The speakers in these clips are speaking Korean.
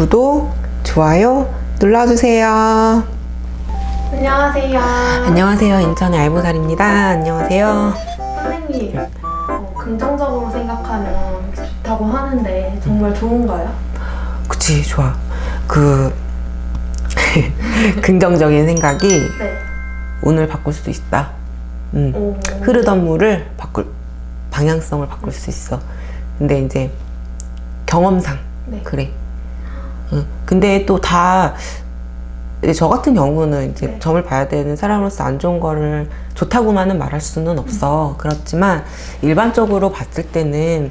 구독, 좋아요 눌러주세요. 안녕하세요. 안녕하세요. 인천의 알보살입니다. 안녕하세요. 선생님, 어, 긍정적으로 생각하면 좋다고 하는데 정말 좋은가요? 그치, 좋아. 그, 긍정적인 생각이 네. 오늘 바꿀 수도 있다. 음. 오, 흐르던 물을 바꿀, 방향성을 바꿀 수 있어. 근데 이제 경험상, 네. 그래. 응. 근데 또 다, 저 같은 경우는 이제 네. 점을 봐야 되는 사람으로서 안 좋은 거를 좋다고만은 말할 수는 없어. 그렇지만 일반적으로 봤을 때는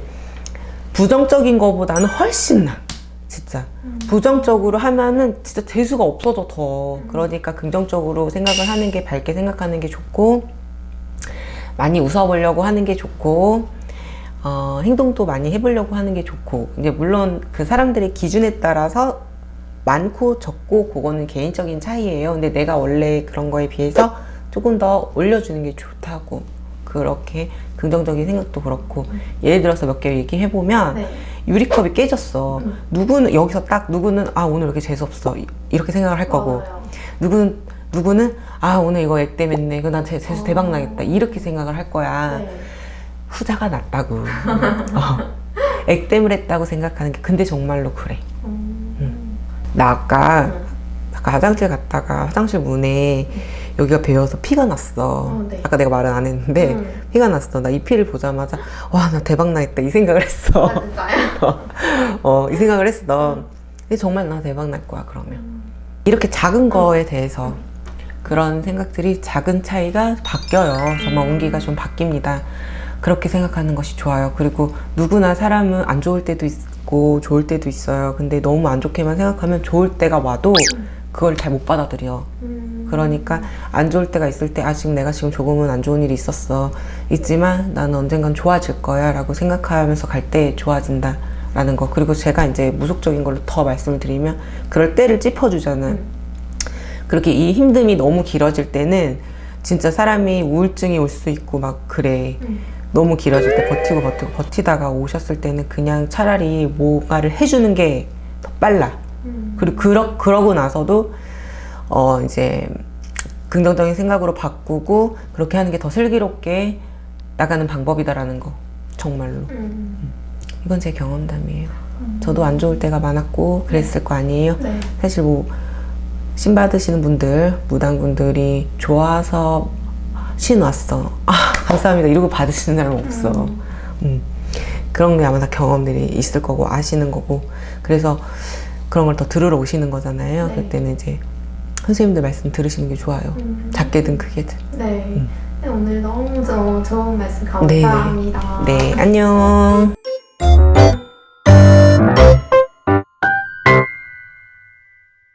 부정적인 거보다는 훨씬 나. 진짜. 부정적으로 하면은 진짜 재수가 없어져 더. 그러니까 긍정적으로 생각을 하는 게 밝게 생각하는 게 좋고, 많이 웃어보려고 하는 게 좋고, 어, 행동도 많이 해보려고 하는 게 좋고, 이제 물론 그 사람들의 기준에 따라서 많고 적고 그거는 개인적인 차이예요. 근데 내가 원래 그런 거에 비해서 조금 더 올려주는 게 좋다고. 그렇게 긍정적인 생각도 그렇고 예를 들어서 몇 개 얘기해 보면 네. 유리컵이 깨졌어. 누구는 여기서 딱 누구는 아 오늘 왜 이렇게 재수 없어 이- 이렇게 생각을 할 거고 맞아요. 누구는 누구는 아 오늘 이거 액땜했네 이거 난 재- 재수 어. 대박 나겠다 이렇게 생각을 할 거야. 네. 후자가 낫다고. 어. 액땜을 했다고 생각하는 게 근데 정말로 그래. 음. 나 아까 음. 아까 화장실 갔다가 화장실 문에 여기가 베어서 피가 났어. 어, 네. 아까 내가 말은 안 했는데 음. 피가 났어. 나 이 피를 보자마자 와 나 대박 나겠다 이 생각을 했어. 아, 진짜요? 어, 이 생각을 했어. 근데 정말 나 대박 날 거야 그러면. 이렇게 작은 거에 대해서 그런 생각들이 작은 차이가 바뀌어요. 정말 온기가 좀 바뀝니다. 그렇게 생각하는 것이 좋아요. 그리고 누구나 사람은 안 좋을 때도 있고 좋을 때도 있어요. 근데 너무 안 좋게만 생각하면 좋을 때가 와도 그걸 잘 못 받아들여. 음. 그러니까 안 좋을 때가 있을 때아 지금 내가 지금 조금은 안 좋은 일이 있었어 있지만 나는 언젠간 좋아질 거야 라고 생각하면서 갈 때 좋아진다 라는 거 그리고 제가 이제 무속적인 걸로 더 말씀을 드리면 그럴 때를 짚어주잖아 그렇게 이 힘듦이 너무 길어질 때는 진짜 사람이 우울증이 올 수 있고 막 그래 음. 너무 길어질 때 버티고 버티고 버티다가 오셨을 때는 그냥 차라리 뭔가를 해주는 게 더 빨라 음. 그리고 그러, 그러고 나서도 어 이제 긍정적인 생각으로 바꾸고 그렇게 하는 게 더 슬기롭게 나가는 방법이다라는 거 정말로 음. 이건 제 경험담이에요. 저도 안 좋을 때가 많았고 그랬을 거 아니에요. 네. 사실 뭐 신 받으시는 분들 무당 분들이 좋아서 신 왔어. 아 감사합니다. 이러고 받으시는 사람 은 없어. 음. 그런 게 아마 다 경험들이 있을 거고 아시는 거고 그래서 그런 걸 더 들으러 오시는 거잖아요. 네. 그때는 이제 선생님들 말씀 들으시는 게 좋아요. 음. 작게든 크게든. 네. 네. 오늘 너무 저- 좋은 말씀 네네. 감사합니다. 네 안녕.